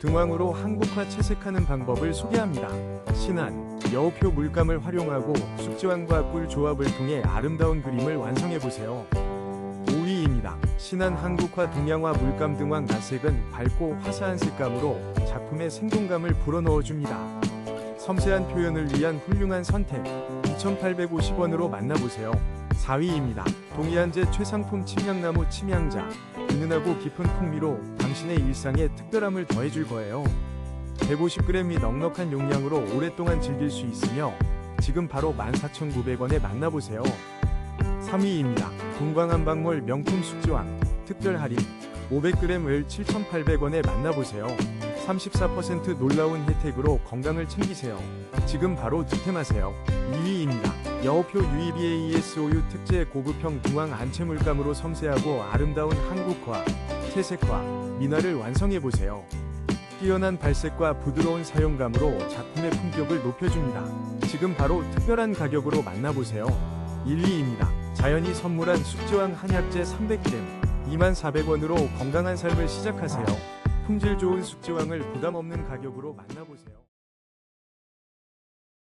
등왕으로 한국화 채색하는 방법을 소개합니다. 신안, 여우표 물감을 활용하고 숙지왕과 꿀 조합을 통해 아름다운 그림을 완성해보세요. 5위입니다. 신안 한국화 동양화 물감 등왕 나색은 밝고 화사한 색감으로 작품에 생동감을 불어넣어줍니다. 섬세한 표현을 위한 훌륭한 선택 2,850원으로 만나보세요. 4위입니다. 동해안제 최상품 침향나무 침향자 은은하고 깊은 풍미로 당신의 일상에 특별함을 더해줄 거예요. 150g 및 넉넉한 용량으로 오랫동안 즐길 수 있으며 지금 바로 14,900원에 만나보세요. 3위입니다. 동광한방몰 명품 숙지왕 특별 할인 500g을 7,800원에 만나보세요. 34% 놀라운 혜택으로 건강을 챙기세요. 지금 바로 득템하세요. 2위입니다. 여우표 UEBAESOU 특제 고급형 중앙 안채 물감으로 섬세하고 아름다운 한국화, 채색화, 미나를 완성해보세요. 뛰어난 발색과 부드러운 사용감으로 작품의 품격을 높여줍니다. 지금 바로 특별한 가격으로 만나보세요. 1위입니다. 자연이 선물한 숙지왕 한약재 300g 24,000원으로 건강한 삶을 시작하세요. 품질 좋은 숙지왕을 부담 없는 가격으로 만나보세요.